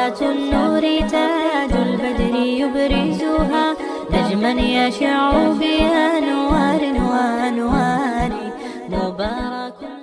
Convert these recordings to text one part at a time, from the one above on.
صلاة النور تاج البدر يبرزها نجما يشع بأنوار وأنوار مبارك.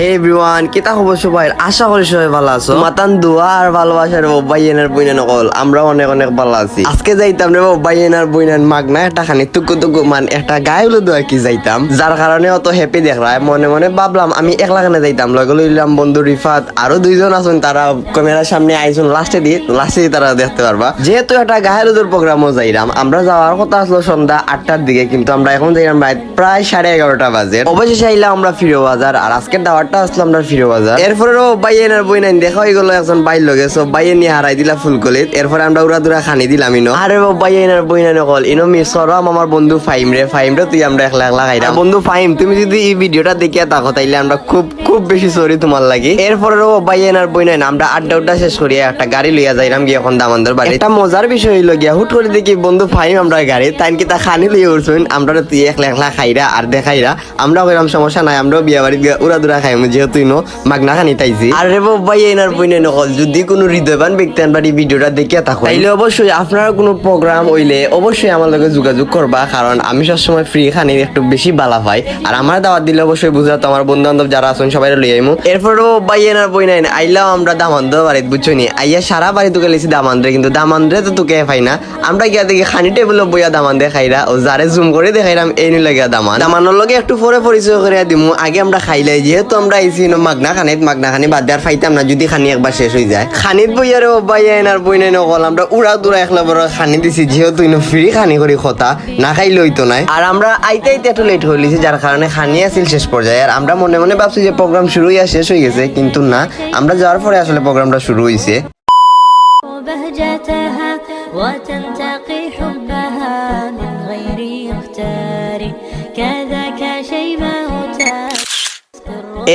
হে everyone কিতা খবর সবাই? আশা করি সবাই ভালো আছো। মাতান দোয়া আর ভালোবাসার বাইয়েনার বইনা নকল। আমরা অনেক অনেক ভালো আছি। আজকে যাইতাম রে বাইয়েনার বইনার মাগনা, একটা খানি টুকু টুকু, মান একটা গায়ে হলো দোয়া কি যাইতাম। যার কারণে অত হ্যাপি দেখলাম মনে মনে ভাবলাম আমি একলা কেন যাইতাম। লগে লইলাম বন্ধু রিফাত, আরও দুইজন আছেন তারা ক্যামেরার সামনে আইসুন লাস্টে দিয়ে লাস্টে তারা দেখতে পারবা। যেহেতু একটা গায়ে হলুদের প্রোগ্রামও যাইলাম, আমরা যাওয়ার কথা আসলো সন্ধ্যা আটটার দিকে, কিন্তু আমরা এখন যাইলাম প্রায় সাড়ে এগারোটা বাজে। অবশেষে আইলাম আমরা ফিরো বাজার আর আজকের দাওয়ারটা আসলাম আমরা ফিরো বাজার। এরপরে এরপরেও বাইয়েনের বই নাই দেখা হয়ে গেল একজন বাইর লগে সব বাইয়ে নিয়ে হারাই দিলা ফুলকলিত। এরপরে আমরা উড়া দুরা খানি দিলাম ইনো। আরে ও বাইয়েনের বই নাই নকল ইনো মিস করলাম আমার বন্ধু ফাইম রে ফাইম রে তুই আমরা একলা একলা খাইলাম বন্ধু ফাইম তুমি যদি এই ভিডিওটা দেখিয়া থাকো তাইলে আমরা খুব খুব বেশি সরি তোমার লাগি। এরপরেও বাইয়েনার বই নাই আমরা আড্ডা উড্ডা শেষ করিয়া একটা গাড়ি লইয়া যাইলাম গিয়ে এখন দামানদের বাড়ি একটা মজার বিষয় হইল গিয়া হুট করে দেখি বন্ধু ফাইম আমরা গাড়ি তাই কি তা খানি লইয়া উঠছুন আমরা তুই একলা একলা খাইরা আর দেখাইরা আমরা কইলাম সমস্যা নাই আমরাও বিয়া বাড়ি গিয়া উড়া দুরা খাইমু। যেহেতু ইনো মাগনা খানি তাইছি। আর এনার বই নাই নকল যদি কোনো হৃদয়বান ব্যক্তি আনবার এই ভিডিওটা দেখিয়া থাকো তাইলে অবশ্যই আপনারা কোনো প্রোগ্রাম হইলে অবশ্যই আমার লগে যোগাযোগ করবা কারণ আমি সবসময় ফ্রি খানি একটু বেশি বালা পাই আর আমার দাওয়াত দিলে অবশ্যই আমার বন্ধু বান্ধব যারা আছেন সবাই লই আইমু। এরপরও ভাই এনার বই নাই আইলাও আমরা দামান্দ বাড়িতে বুঝছ নি? আইয়া সারা বাড়ি তোকে লিছি দামান্দ্রে কিন্তু দামান্দ্রে তো তোকে পাই না। আমরা গিয়া দেখি খানি টেবিল বইয়া দামান দেখাইরা ও যারে জুম করে দেখাইরাম এই নিলে গিয়া দামান দামানোর লগে একটু পরে পরিচয় করে দিমু আগে আমরা খাইলাই যেহেতু আমরা আইছি ন মাগনা খানিত মাগনা খানি বাদ দেওয়ার ফাইতাম না যদি খানি একবার শেষ হয়ে যায় খানিত বইয়ারে ও ভাই এনার বই নাই নকল আমরা উড়া দুরা একলা বড় খানি দিছি যেহেতু ইনো ফ্রি খানি করি কথা না খাইলে হইতো নাই আর আমরা আইতে আইতে একটু লেট হইলিছি যার কারণে খানি আসিল শেষ পর্যায়ে আর আমরা মনে মনে ভাবছি যে প্রোগ্রাম শুরু হইয়া শেষ হয়ে গেছে কিন্তু না আমরা যাওয়ার পরে আসলে প্রোগ্রামটা শুরু হইছে وبهجتها وتنتقي حبها من غير اختار كذاك شيماء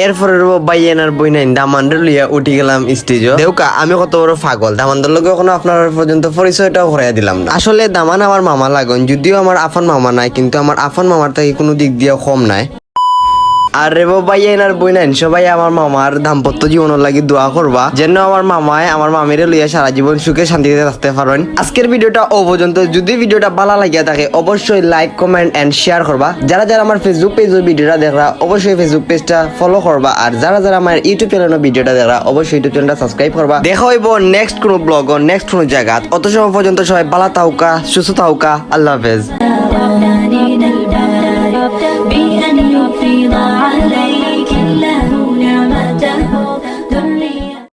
এরপরে বাইয়ানার বই নাই দামান্ডার লিয়া উঠি গেলাম স্টেজে দেউকা, আমি কত বড় পাগল দামান্ডার লগে কোনো আপনার পর্যন্ত পরিচয়টাও করাইয়া দিলাম না। আসলে দামান আমার মামা লাগন, যদিও আমার আফান মামা নাই, কিন্তু আমার আফান মামার থেকে কোনো দিক দিয়ে কম নাই। আর রেবো ভাইয়া এনার বইনেন সবাই আমার মামার দাম্পত্য জীবনের লাগি দোয়া করবা। যেন আমার মামায়, আমার মামির লইয়া সারা জীবন সুখে শান্তিতে থাকতে পারেন আজকের ভিডিওটা ও পর্যন্ত। যদি ভিডিওটা ভালো লাগিয়া থাকে, অবশ্যই লাইক কমেন্ট এন্ড শেয়ার করবা। যারা যারা আমার ফেসবুক পেজের ভিডিওটা দেখরা অবশ্যই ফেসবুক পেজটা ফলো করবা। আর যারা যারা আমার ইউটিউব চ্যানেলের ভিডিওটা দেখরা অবশ্যই ইউটিউব চ্যানেলটা সাবস্ক্রাইব করবা। দেখা হইব নেক্সট কোনো ব্লগ নেক্সট কোনো জায়গা অত সময় পর্যন্ত সবাই ভালো থাকুকা সুস্থ থাকুকা আল্লাহ হাফেজ।